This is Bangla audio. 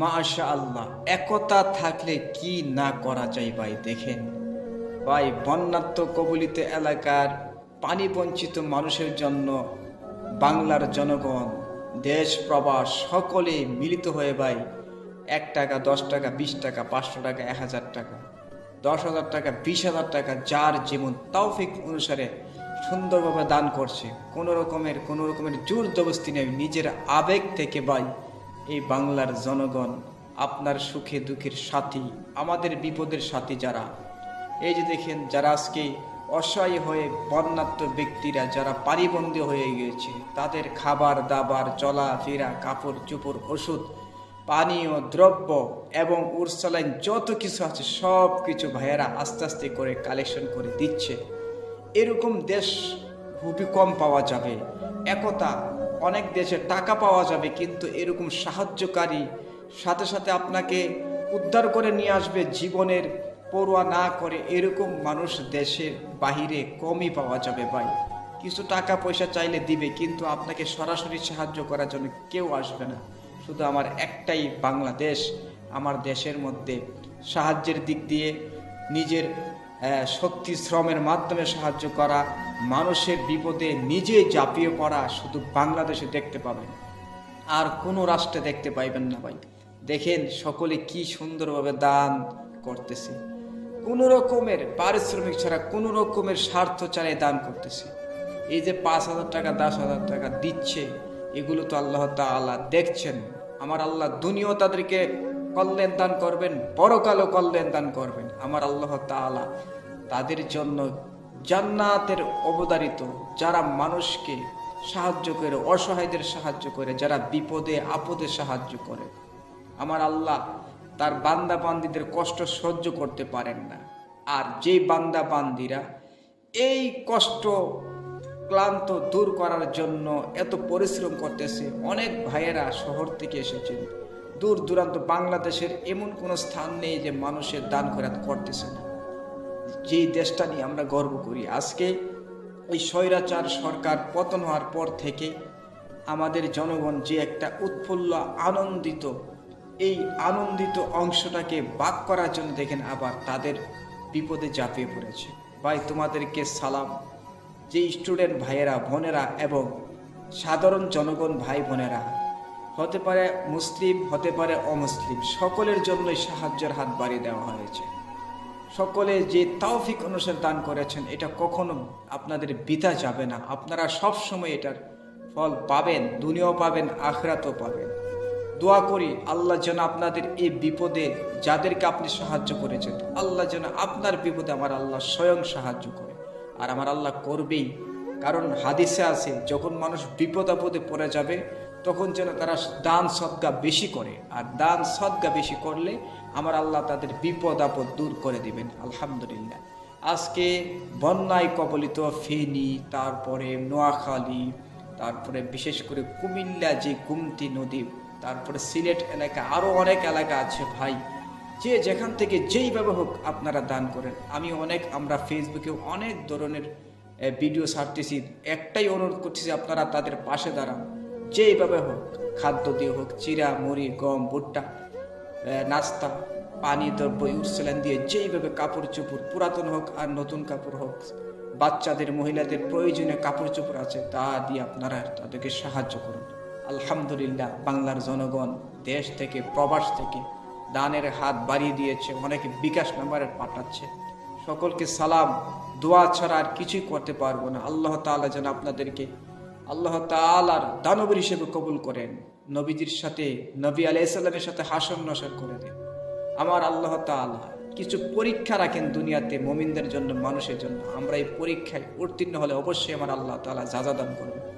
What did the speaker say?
মাশা আল্লাহ একতা থাকলে কি না করা যায় ভাই দেখেন। ভাই বন্যাত্ম কবলিত এলাকার পানি বঞ্চিত মানুষের জন্য বাংলার জনগণ, দেশ, প্রবাস সকলে মিলিত হয়ে ভাই এক টাকা, দশ টাকা, বিশ টাকা, পাঁচশো টাকা, এক হাজার টাকা, দশ হাজার টাকা, বিশ হাজার টাকা যার যেমন তৌফিক অনুসারে সুন্দরভাবে দান করছে। কোনো রকমের কোনো রকমের জোর জবস্তি নেই। নিজের আবেগ থেকে ভাই এই বাংলার জনগণ, আপনার সুখে দুঃখের সাথী, আমাদের বিপদের সাথী যারা। এই যে দেখেন, যারা আজকে অসহায় হয়ে বন্যাত্ম ব্যক্তিরা, যারা পারিবন্দী হয়ে গিয়েছে, তাদের খাবার, দাবার, চলাফেরা, কাপড় চোপড়, ওষুধ, পানীয়, দ্রব্য এবং উর্সালাইন যত কিছু আছে সব কিছু ভাইয়েরা আস্তে আস্তে করে কালেকশন করে দিচ্ছে। এরকম দেশ খুবই কম পাওয়া যাবে। একতা অনেক দেশে টাকা পাওয়া যাবে, কিন্তু এরকম সাহায্যকারী সাথে সাথে আপনাকে উদ্ধার করে নিয়ে আসবে জীবনের পড়ুয়া না করে। এরকম মানুষ দেশের বাহিরে কমই পাওয়া যাবে ভাই। কিছু টাকা পয়সা চাইলে দিবে, কিন্তু আপনাকে সরাসরি সাহায্য করার জন্য কেউ আসবে না। শুধু আমার একটাই বাংলাদেশ, আমার দেশের মধ্যে সাহায্যের দিক দিয়ে নিজের শক্তি শ্রমের মাধ্যমে সাহায্য করা, মানুষের বিপদে নিজে জাপিয়ে পড়া শুধু বাংলাদেশে দেখতে পাবেন। আর কোনো রাষ্ট্রে দেখতে পাইবেন না ভাই। দেখেন সকলে কি সুন্দরভাবে দান করতেছে। কোনো রকমের পারিশ্রমিক ছাড়া কোনো রকমের স্বার্থ ছাড়াই দান করতেছে। এই যে পাঁচ হাজার টাকা, দশ হাজার টাকা দিচ্ছে, এগুলো তো আল্লাহ তাআলা দেখছেন। আমার আল্লাহ দুনিয়াও তাদেরকে কল্যাণ দান করবেন, পরকালও কল্যাণ দান করবেন। আমার আল্লাহ তাআলা তাদের জন্য জান্নাতের অবদারিত, যারা মানুষকে সাহায্য করে, অসহায়দের সাহায্য করে, যারা বিপদে, আপদে সাহায্য করে। আমার আল্লাহ তার বান্দা বান্দিদের কষ্ট সহ্য করতে পারেন না। আর যেই বান্দা বান্দিরা এই কষ্ট ক্লান্ত দূর করার জন্য এত পরিশ্রম করতেছে, অনেক ভাইয়েরা শহর থেকে এসেছেন। দূর দূরান্ত বাংলাদেশের এমন কোনো স্থান নেই যে মানুষের দান খরাত করতেছে না। যেই দেশটা নিয়ে আমরা গর্ব করি, আজকে এই স্বৈরাচার সরকার পতন হওয়ার পর থেকে আমাদের জনগণ যে একটা উৎফুল্ল, আনন্দিত, এই আনন্দিত অংশটাকে বাক করার জন্য দেখেন আবার তাদের বিপদে ঝাঁপিয়ে পড়েছে। ভাই, তোমাদেরকে সালাম। যে স্টুডেন্ট ভাইয়েরা, বোনেরা এবং সাধারণ জনগণ ভাই বোনেরা হতে পারে মুসলিম, হতে পারে অমুসলিম। সকলের জন্যই সাহায্যের হাত বাড়িয়ে দেওয়া হয়েছে। সকলে যে তাওফিক অনুসারে দান করেছেন, এটা কখনো আপনাদের বিতা যাবে না। আপনারা সব সময় এটার ফল পাবেন, দুনিয়াও পাবেন, আখরাতও পাবেন। দোয়া করি, আল্লাহ যেন আপনাদের এই বিপদে যাদেরকে আপনি সাহায্য করেছেন, আল্লাহ যেন আপনার বিপদে আমার আল্লাহ স্বয়ং সাহায্য করে। আর আমার আল্লাহ করবেই। কারণ হাদিসে আছে, যখন মানুষ বিপদ আপদে পড়ে যাবে, তখন যেন তারা দান সদ্গা বেশি করে। আর দান সদ্গা বেশি করলে আমার আল্লাহ তাদের বিপদ আপদ দূর করে দিবেন। আলহামদুলিল্লাহ। আজকে বন্যায় কবলিত ফেনী, তারপরে নোয়াখালী, তারপরে বিশেষ করে কুমিল্লা যে গুমতি নদী, তারপরে সিলেট এলাকা আরও অনেক এলাকা আছে ভাই। যে যেখান থেকে যেইভাবে হোক আপনারা দান করেন। আমি অনেক, আমরা ফেসবুকে অনেক ধরনের ভিডিও ছাড়তেছি, একটাই অনুরোধ করতেছি আপনারা তাদের পাশে দাঁড়ান। যেইভাবে হোক, খাদ্য দিয়ে হোক, চিরা, মুড়ি, গম, ভুট্টা নাস্তা, পানি, দ্রব্য ইউরসেলান দিয়ে যেইভাবে কাপড় চোপড়, পুরাতন হোক আর নতুন কাপড় হোক, বাচ্চাদের, মহিলাদের প্রয়োজনীয় কাপড় চোপড় আছে, তা দিয়ে আপনারা তাদেরকে সাহায্য করুন। আলহামদুলিল্লাহ, বাংলার জনগণ দেশ থেকে, প্রবাস থেকে দানের হাত বাড়িয়ে দিয়েছে, অনেকে বিকাশ নাম্বারে পাঠাচ্ছে সকলকে সালাম, দোয়া ছাড়া আর কিছুই করতে পারব না। আল্লাহ তাআলা যেন আপনাদেরকে, আল্লাহ তাআলার দানবীর হিসেবে কবুল করেন, নবীজির সাথে, নবী আলাইসাল্লামের সাথে হাসন নসর করে দেন। আমার আল্লাহ তাআলা কিছু পরীক্ষা রাখেন দুনিয়াতে মমিনদের জন্য, মানুষের জন্য। আমরা এই পরীক্ষায় উত্তীর্ণ হলে অবশ্যই আমার আল্লাহ তাআলা যাজা দান করবে